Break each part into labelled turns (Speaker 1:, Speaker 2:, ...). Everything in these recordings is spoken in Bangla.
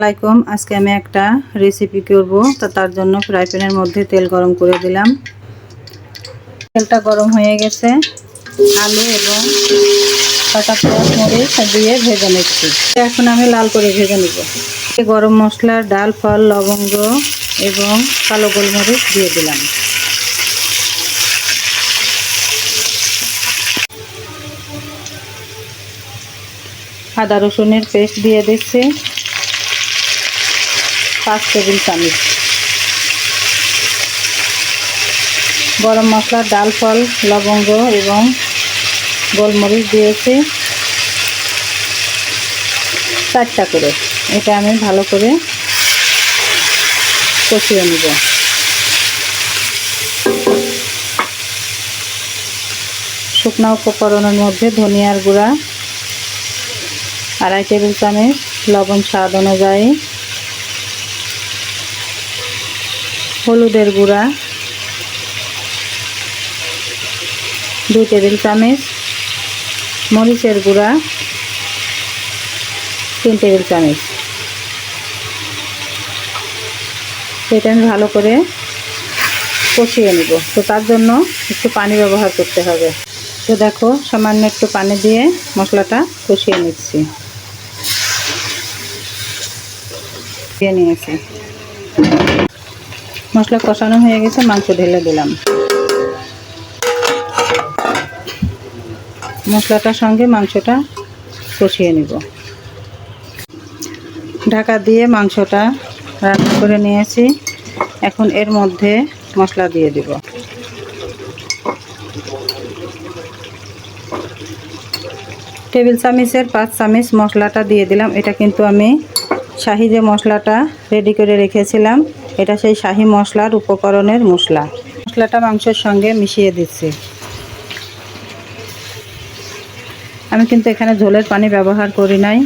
Speaker 1: আসসালামাইকুম আজকে আমি একটা রেসিপি করব। তো তার জন্য ফ্রাই প্যানের মধ্যে তেল গরম করে দিলাম। তেলটা গরম হয়ে গেছে। আলু এবং কাঁচা পেঁয়াজ, মরিচ দিয়ে ভেজে নিচ্ছি। এখন আমি লাল করে ভেজে নেব। গরম মশলা, ডাল, ফল, লবঙ্গ এবং কালো গোলমরিচ দিয়ে দিলাম। আদা রসুনের পেস্ট দিয়ে দিচ্ছি। পাঁচ টেবিল চামচ। গরম মশলা, ডাল, ফল, লবঙ্গ এবং গোলমরিচ দিয়েছি চারটা করে। এটা আমি ভালো করে কষিয়ে নেব। শুকনো উপকরণের মধ্যে ধনিয়ার গুঁড়া, আড়াই টেবিল চামচ লবণ স্বাদ অনুযায়ী হলুদের গুঁড়া, দুই টেবিল চামচ, মরিচের গুঁড়া, তিন টেবিল চামচ। এটা আমি ভালো করে কষিয়ে নেব। তো তার জন্য একটু পানি ব্যবহার করতে হবে। তো দেখো, সামান্য একটু পানি দিয়ে মশলাটা কষিয়ে নিচ্ছি। দিয়ে নিয়েছি। মশলা কষানো হয়ে গেছে, মাংস ঢেলে দিলাম। মশলাটার সঙ্গে মাংসটা কষিয়ে নিব। ঢাকা দিয়ে মাংসটা রান্না করে নিয়েছি। এখন এর মধ্যে মশলা দিয়ে দিব। টেবিল চামিচের পাঁচ চামিচ মশলাটা দিয়ে দিলাম। এটা কিন্তু আমি শাহি যে মশলাটা রেডি করে রেখেছিলাম এটা সেই শাহি মশলার উপকরণের মশলা। মশলাটা মাংসের সঙ্গে মিশিয়ে দিচ্ছি। আমি কিন্তু এখানে ঝোলের পানি ব্যবহার করি নাই।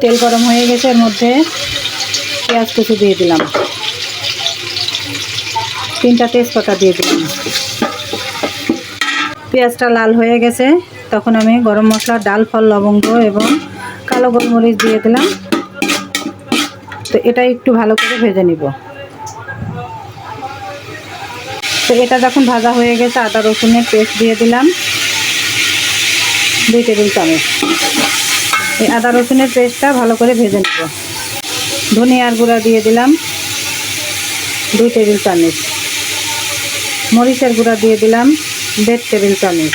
Speaker 1: তেল গরম হয়ে গেছে, এর মধ্যে পেঁয়াজ কুচি দিয়ে দিলাম। তিনটা তেজপাতা দিয়ে দিলাম। পেঁয়াজটা লাল হয়ে গেছে। তখন আমি গরম মশলা, ডাল, ফল, লবঙ্গ এবং কালো গোলমরিচ দিয়ে দিলাম। তো এটা একটু ভালো করে ভেজে নিব। তো এটা যখন ভাজা হয়ে গেছে, আদা, রসুনের পেস্ট দিয়ে দিলাম। দুই টেবিল চামচ। এই আদা, রসুনের পেস্টটা ভালো করে ভেজে নেব। ধনিয়ার গুঁড়া দিয়ে দিলাম। দুই টেবিল চামচ। মরিচের গুঁড়া দিয়ে দিলাম। দেড় টেবিল চামচ।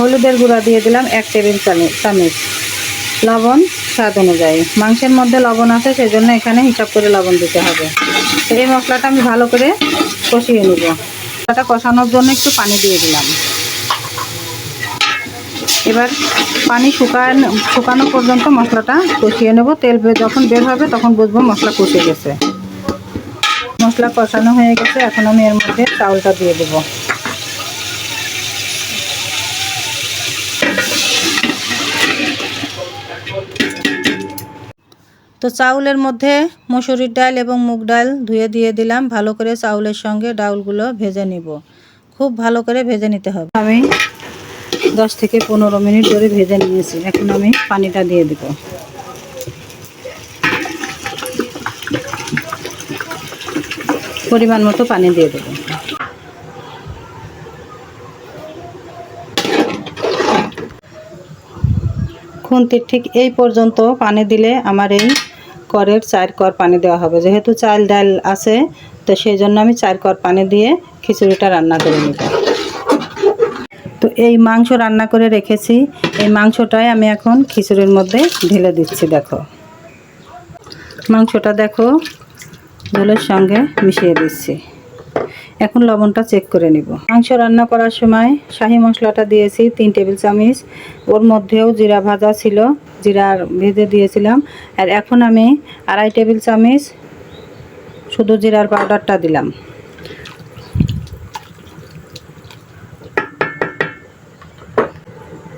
Speaker 1: হলুদের গুঁড়া দিয়ে দিলাম এক টেবিল চামচ লবণ স্বাদ অনুযায়ী। মাংসের মধ্যে লবণ আছে সেই জন্য এখানে হিসাব করে লবণ দিতে হবে। এই মশলাটা আমি ভালো করে কষিয়ে নেব। মশলাটা কষানোর জন্য একটু পানি দিয়ে দিলাম। এবার পানি শুকানো শুকানো পর্যন্ত মশলাটা কষিয়ে নেব। তেল যখন বের হবে তখন বুঝব মশলা কষে গেছে। মশলা কষানো হয়ে গেছে, এখন আমি এর মধ্যে চাউলটা দিয়ে দেবো। তো চাউলের মধ্যে মসুরির ডাল এবং মুগ ডাল ধুয়ে দিয়ে দিলাম। ভালো করে চাউলের সঙ্গে ডাউলগুলো ভেজে নিব। খুব ভালো করে ভেজে নিতে হবে। আমি দশ থেকে পনেরো মিনিট ধরে ভেজে নিয়েছি। এখন আমি পানিটা দিয়ে দেব। পরিমাণ মতো পানি দিয়ে দেবো। খুন্তির ঠিক এই পর্যন্ত পানি দিলে আমার এই করের চার কর পানি দেওয়া হবে। যেহেতু চাল, ডাল আছে, তো সেই জন্য আমি চার কর পানি দিয়ে খিচুড়িটা রান্না করে নিব। তো এই মাংস রান্না করে রেখেছি। এই মাংসটাই আমি এখন খিচুড়ির মধ্যে ঢেলে দিচ্ছি, দেখো। মাংসটা দেখো ঝোলের সঙ্গে মিশিয়ে দিচ্ছি। এখন লবণটা চেক করে নিব। মাংস রান্না করার সময় শাহি মশলাটা দিয়েছি, তিন টেবিল চামচ। ওর মধ্যেও জিরা ভাজা ছিল, জিরার ভেজে দিয়েছিলাম। আর এখন আমি আড়াই টেবিল চামচ শুধু জিরার পাউডারটা দিলাম।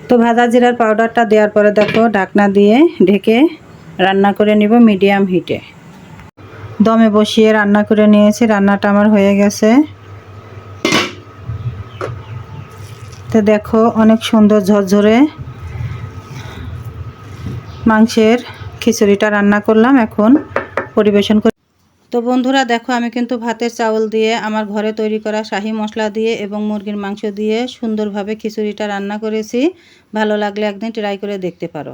Speaker 1: তো ভাজা জিরার পাউডারটা দেওয়ার পরে দেখো, ঢাকনা দিয়ে ঢেকে রান্না করে নিব মিডিয়াম হিটে। দমে বসিয়ে রান্না করে নিয়েছি, রান্নাটা আমার হয়ে গেছে। তো দেখো, অনেক সুন্দর ঝরঝরে মাংসের খিচুড়িটা রান্না করলাম এখন পরিবেশন করে তো বন্ধুরা দেখো, আমি কিন্তু ভাতের চাউল দিয়ে আমার ঘরে তৈরি করা শাহি মশলা দিয়ে এবং মুরগির মাংস দিয়ে সুন্দরভাবে খিচুড়িটা রান্না করেছি। ভালো লাগলে একদিন ট্রাই করে দেখতে পারো।